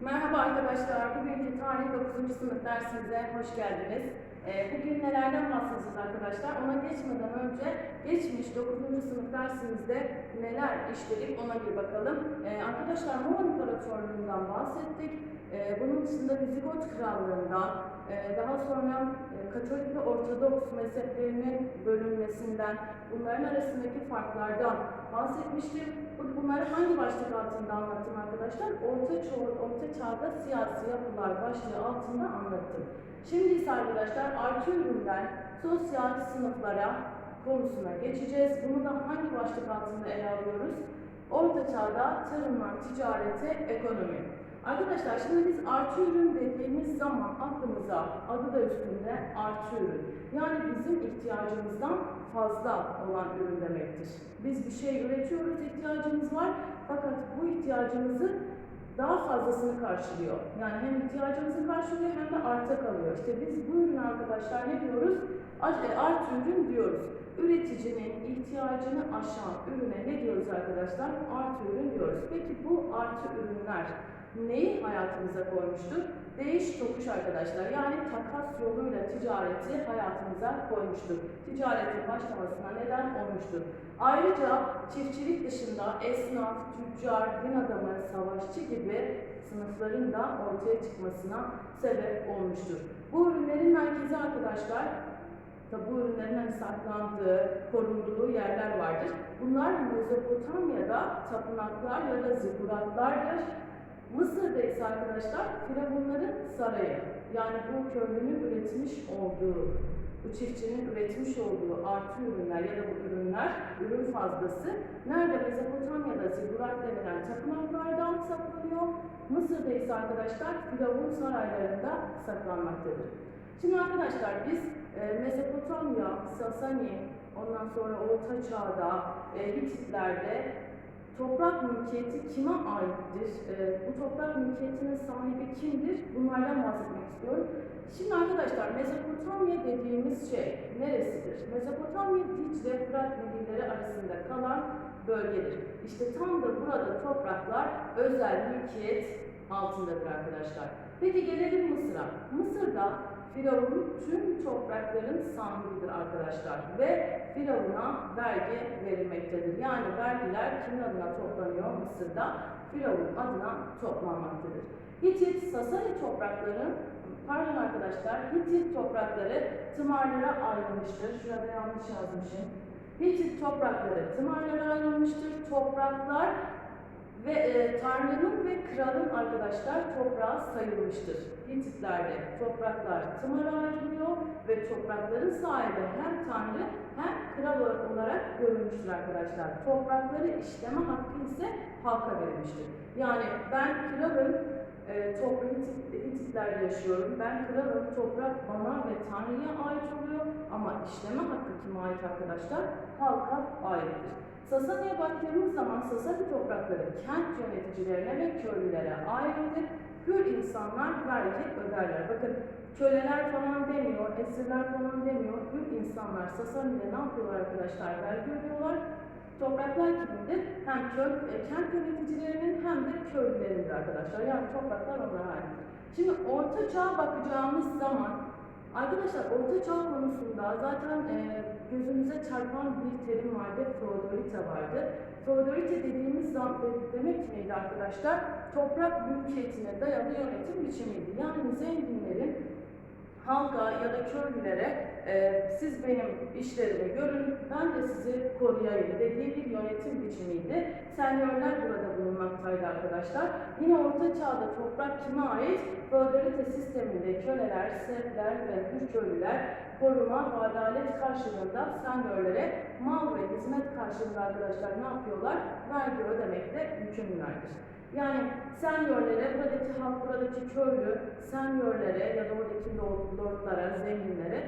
Merhaba arkadaşlar. Bugünkü tarih 9. sınıf dersimize hoş geldiniz. Ee, bugün nelerden bahsedeceğiz arkadaşlar? Ona geçmeden önce geçmiş 9. sınıf dersimizde neler işledik ona bir bakalım. Ee, arkadaşlar Moğol İmparatorluğu'ndan bahsettik. Ee, bunun dışında Vizigot Krallığı'ndan, e, daha sonra e, Katolik ve Ortodoks mezheplerinin bölünmesinden, bunların arasındaki farklardan bahsetmiştim. Bu- Bunları hangi başlık altında anlattım arkadaşlar? Orta, çağ, orta çağda siyasi yapılar başlığı altında anlattım. Şimdi ise arkadaşlar artı üründen sosyal sınıflara konusuna geçeceğiz. Bunu da hangi başlık altında ele alıyoruz? Orta çağda tarıma, ticarete, ekonomi. Arkadaşlar şimdi biz artı ürün dediğimiz zaman aklımıza adı da üstünde artı ürün. Yani bizim ihtiyacımızdan fazla olan ürün demektir. Biz bir şey üretiyoruz, ihtiyacımız var fakat bu ihtiyacımızı daha fazlasını karşılıyor. Yani hem ihtiyacımızı karşılıyor hem de arta kalıyor. İşte biz bu ürün arkadaşlar ne diyoruz? Art- e, Artı ürün diyoruz. Üreticinin ihtiyacını aşan ürüne ne diyoruz arkadaşlar? Artı ürün diyoruz. Peki bu artı ürünler neyi hayatımıza koymuştur? Değiş tokuş arkadaşlar. Yani takas yoluyla ticareti hayatımıza koymuştur. Ticaretin başlamasına neden olmuştur. Ayrıca çiftçilik dışında esnaf, tüccar, din adamı, savaşçı gibi sınıfların da ortaya çıkmasına sebep olmuştur. Bu ürünlerin merkezi arkadaşlar bu ürünlerin hani saklandığı, korunduğu yerler vardır. Bunlar Mezopotamya'da tapınaklar ya da zikuratlardır. Mısır'da ise arkadaşlar Firavunların sarayı. Yani bu köylünün üretmiş olduğu, bu çiftçinin üretmiş olduğu artı ürünler ya da bu ürünler, ürün fazlası nerede Mezopotamya'da zigurat denilen tapınaklardan saklanıyor. Mısır'da ise arkadaşlar Firavun saraylarında saklanmaktadır. Şimdi arkadaşlar biz e, Mezopotamya, Sasani, ondan sonra Orta Çağ'da, e, Hititlerde toprak mülkiyeti kime aittir? E, bu toprak mülkiyetinin sahibi kimdir? Bunlardan bahsetmek istiyorum. Şimdi arkadaşlar Mezopotamya dediğimiz şey neresidir? Mezopotamya Dicle Fırat nehirleri arasında kalan bölgedir. İşte tam da burada topraklar özel mülkiyet altındadır arkadaşlar. Peki gelelim Mısır'a. Mısır'da Firavun tüm toprakların sahibidir arkadaşlar ve Firavun'a vergi verilmektedir. Yani vergiler kimin adına toplanıyor Mısır'da? Firavun adına toplanmaktadır. Hitit, Sasani toprakları, pardon arkadaşlar, Hitit toprakları tımarlara ayrılmıştır. Şurada yanlış yazmışım. Hitit toprakları tımarlara ayrılmıştır. Topraklar ve e, Tanrı'nın ve kralın arkadaşlar toprağı sayılmıştır. Hititlerde topraklar tımara ayrılıyor ve toprakların sahibi hem Tanrı hem kral olarak görülmüştür arkadaşlar. Toprakları işleme hakkı ise halka verilmiştir. Yani ben kralım, e, toprak Hitit, Hititlerde yaşıyorum. Ben kralım, toprak bana ve Tanrı'ya ait oluyor ama işleme hakkı kime ait arkadaşlar? Halka aittir. Sasani'ye baktığımız zaman Sasani toprakları kent yöneticilerine ve köylülere aittir. Hür insanlar vergi öderler. Bakın köleler falan demiyor, esirler falan demiyor. Hür insanlar Sasani'de ne yapıyorlar arkadaşlar? Vergi ödüyorlar. Topraklar kimindir? Hem köy, e, kent yöneticilerinin hem de köylülerindir arkadaşlar. Yani topraklar onlara aittir. Şimdi orta çağa bakacağımız zaman Arkadaşlar orta çağ konusunda zaten e, gözümüze çarpan bir terim vardı, feodalite vardı. Feodalite dediğimiz zaman de- demek neydi arkadaşlar? Toprak mülkiyetine dayalı yönetim biçimiydi. Yani zenginlerin halka ya da köylülere e, siz benim işlerimi görün, ben de sizi koruyayım dediği bir yönetim biçimiydi. Senyörler burada bulunmaktaydı arkadaşlar. Yine Orta Çağ'da toprak kime ait? Feodalite sisteminde köleler, serfler ve hür köylüler koruma ve adalet karşılığında senyörlere mal ve hizmet karşılığında arkadaşlar ne yapıyorlar? Vergi ödemekle yükümlülerdir. Yani senyörlere, buradaki halk, buradaki köylü, senyörlere ya da oradaki lord- lordlara, zenginlere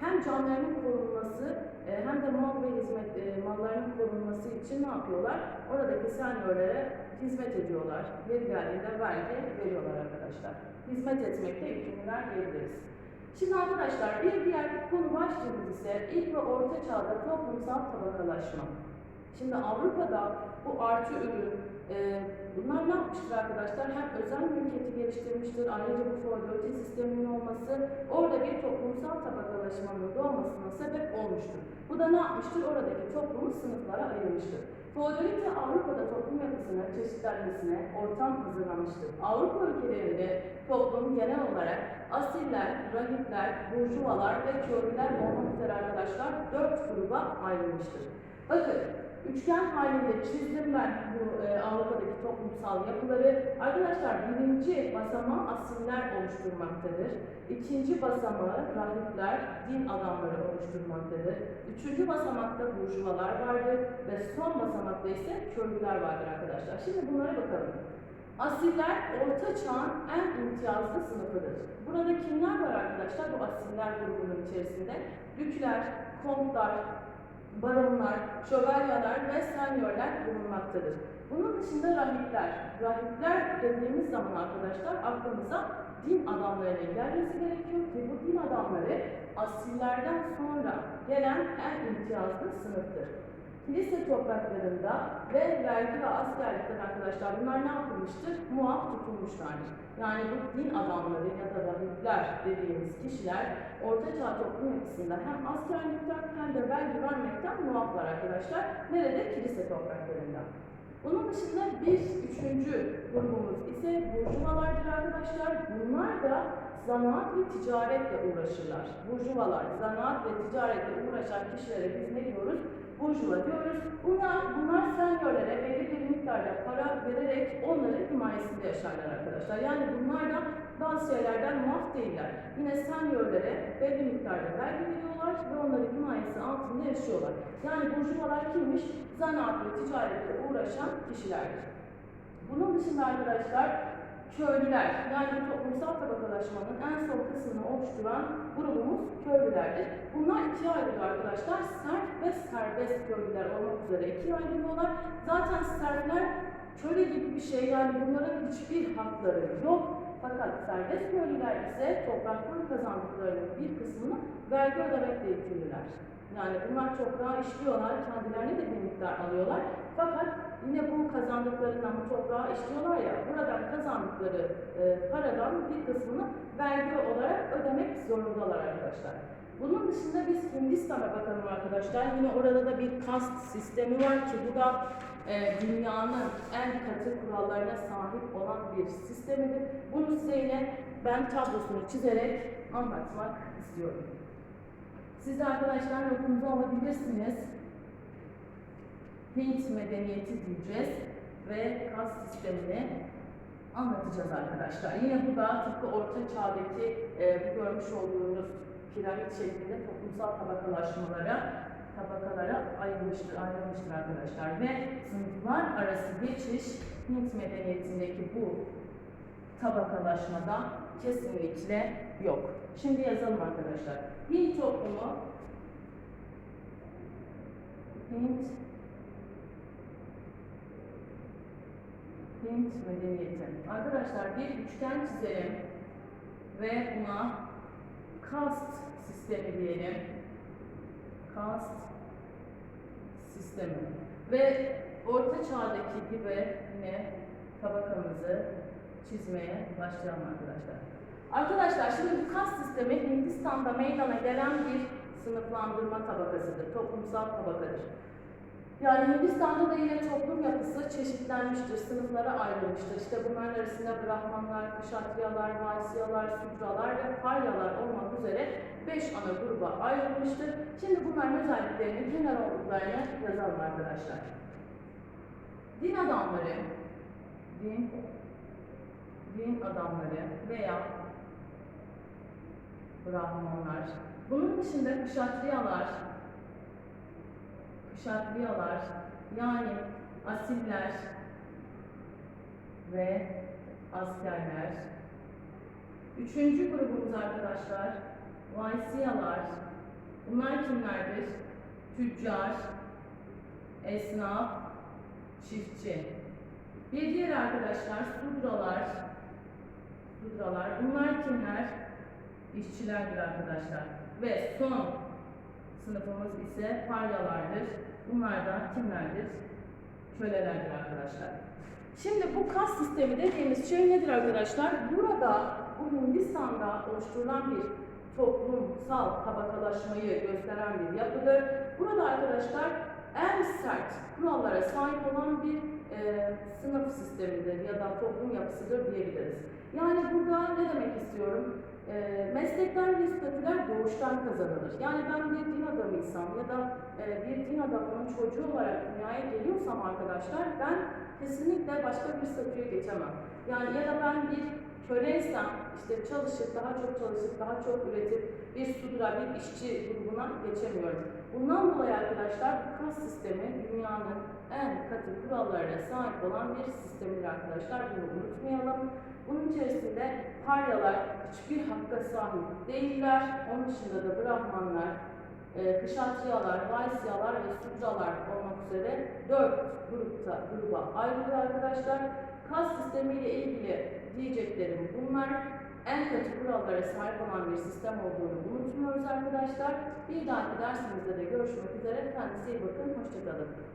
hem canlarının korunması e, hem de mal ve hizmet e, mallarının korunması için ne yapıyorlar? Oradaki senyörlere hizmet ediyorlar. Yeri geldiğinde vergi veriyorlar arkadaşlar. Hizmet etmekte yükümlüler diyebiliriz. Şimdi arkadaşlar bir diğer konu başlığımız ise ilk ve orta çağda toplumsal tabakalaşma. Şimdi Avrupa'da bu artı ürün, e, bunlar ne yapmıştır arkadaşlar? Hem özel mülkiyeti geliştirmiştir. Ayrıca bu feodalite sisteminin olması orada bir toplumsal tabakalaşmanın doğmasına sebep olmuştur. Bu da ne yapmıştır? Oradaki toplumu sınıflara ayırmıştır. Feodalite Avrupa'da toplum yapısını çeşitlenmesine ortam hazırlamıştır. Avrupa ülkelerinde toplum genel olarak asiller, rahipler, burjuvalar ve köylüler olmak üzere arkadaşlar dört gruba ayrılmıştır. Bakın üçgen halinde çizdim ben bu e, Avrupa'daki toplumsal yapıları. Arkadaşlar birinci basamağı asiller oluşturmaktadır. İkinci basamağı rahipler, din adamları oluşturmaktadır. Üçüncü basamakta burjuvalar vardır ve son basamakta ise köylüler vardır arkadaşlar. Şimdi bunlara bakalım. Asiller Orta Çağ'ın en imtiyazlı sınıfıdır. Burada kimler var arkadaşlar bu asiller grubunun içerisinde? Dükler, kontlar, baronlar, şövalyeler ve senyörler bulunmaktadır. Bunun dışında rahipler. Rahipler dediğimiz zaman arkadaşlar aklımıza din adamlarının gelmesi gerekiyor ve bu din adamları asillerden sonra gelen en imtiyazlı sınıftır. Kilise topraklarında ve vergi ve askerlikten arkadaşlar bunlar ne yapılmıştır? Muaf tutulmuşlardır. Yani bu din adamları ya da rahipler dediğimiz kişiler Orta Çağ toplum yapısında hem askerlikten hem de vergi vermekten muaflar arkadaşlar. Nerede? Kilise topraklarında. Bunun dışında bir üçüncü grubumuz ise burjuvalardır arkadaşlar. Bunlar da zanaat ve ticaretle uğraşırlar. Burjuvalar, zanaat ve ticaretle uğraşan kişilere biz ne diyoruz? Burjuva diyoruz. Bunlar, bunlar senyörlere belli bir miktarda para vererek onların himayesinde yaşarlar arkadaşlar. Yani bunlar da bazı şeylerden muaf değiller. Yine senyörlere belli miktarda vergi veriyorlar ve onların himayesi altında yaşıyorlar. Yani burjuvalar kimmiş? Zanaat ve ticaretle uğraşan kişilerdir. Bunun dışında arkadaşlar köylüler yani toplumsal tabakalaşmanın en son kısmını oluşturan grubumuz köylülerdir. Bunlar ikiye ayrılıyor arkadaşlar. Sert ve serbest köylüler olmak üzere ikiye ayrılıyorlar. Zaten sertler köle gibi bir şey yani bunların hiçbir hakları yok. Fakat serbest köylüler ise topraktan kazandıklarının bir kısmını vergi ödemekle yükümlüler. Yani bunlar toprağa işliyorlar, kendilerine de bir miktar alıyorlar. Fakat yine bu kazandıklarından bu toprağa işliyorlar ya, buradan kazandıkları e, paradan bir kısmını vergi olarak ödemek zorundalar arkadaşlar. Bunun dışında biz Hindistan'a bakalım arkadaşlar. Yine orada da bir kast sistemi var ki bu da e, dünyanın en katı kurallarına sahip olan bir sistemidir. Bunu size yine ben tablosunu çizerek anlatmak istiyorum. Siz de arkadaşlar notunuzu alabilirsiniz. Hint medeniyeti diyeceğiz ve kas sistemini anlatacağız arkadaşlar. Yine bu da tıpkı orta çağdaki e, bu görmüş olduğunuz piramit şeklinde toplumsal tabakalaşmalara tabakalara ayrılmıştır, ayrılmıştır arkadaşlar. Ve sınıflar arası geçiş Hint medeniyetindeki bu tabakalaşmada kesinlikle yok. Şimdi yazalım arkadaşlar. Hint toplumu Hint Hint medeniyeti. Arkadaşlar bir üçgen çizelim ve buna kast sistemi diyelim. Kast sistemi. Ve orta çağdaki gibi yine tabakamızı çizmeye başlayalım arkadaşlar. Arkadaşlar şimdi bu kast sistemi Hindistan'da meydana gelen bir sınıflandırma tabakasıdır, toplumsal tabakadır. Yani Hindistan'da da yine toplum yapısı çeşitlenmiştir, sınıflara ayrılmıştır. İşte bunların arasında Brahmanlar, Kışatriyalar, Vaisyalar, Sudralar ve Paryalar olmak üzere beş ana gruba ayrılmıştır. Şimdi bunların özelliklerini, dinler olduklarını yazalım arkadaşlar. Din adamları, din, din adamları veya Brahmanlar. Bunun dışında Kışatriyalar, Kışatriyalar yani asiller ve askerler. Üçüncü grubumuz arkadaşlar Vaisyalar. Bunlar kimlerdir? Tüccar, esnaf, çiftçi. Bir diğer arkadaşlar Sudralar. Sudralar. Bunlar kimler? İşçilerdir arkadaşlar. Ve son sınıfımız ise paryalardır. Bunlar da kimlerdir? Kölelerdir arkadaşlar. Şimdi bu kas sistemi dediğimiz şey nedir arkadaşlar? Burada bu Hindistan'da oluşturulan bir toplumsal tabakalaşmayı gösteren bir yapıdır. Burada arkadaşlar en sert kurallara sahip olan bir e, sınıf sistemidir ya da toplum yapısıdır diyebiliriz. Yani burada ne demek istiyorum? E, meslekler ve statüler doğuştan kazanılır. Yani ben bir din adamıysam ya da e, bir din adamının çocuğu olarak dünyaya geliyorsam arkadaşlar ben kesinlikle başka bir statüye geçemem. Yani ya da ben bir köleysem işte çalışıp daha çok çalışıp daha çok üretip bir sudra, bir işçi grubuna geçemiyorum. Bundan dolayı arkadaşlar bu kas sistemi dünyanın en katı kurallarına sahip olan bir sistemdir arkadaşlar. Bunu unutmayalım. Bunun içerisinde Paryalar hiçbir hakka sahip değiller. Onun dışında da Brahmanlar, e, Kışatriyalar, Vaisyalar ve Sudralar olmak üzere dört grupta gruba ayrılıyor arkadaşlar. Kas sistemiyle ilgili diyeceklerim bunlar. En katı kurallara sahip olan bir sistem olduğunu unutmuyoruz arkadaşlar. Bir dahaki dersimizde de görüşmek üzere. Kendinize iyi bakın. Hoşçakalın.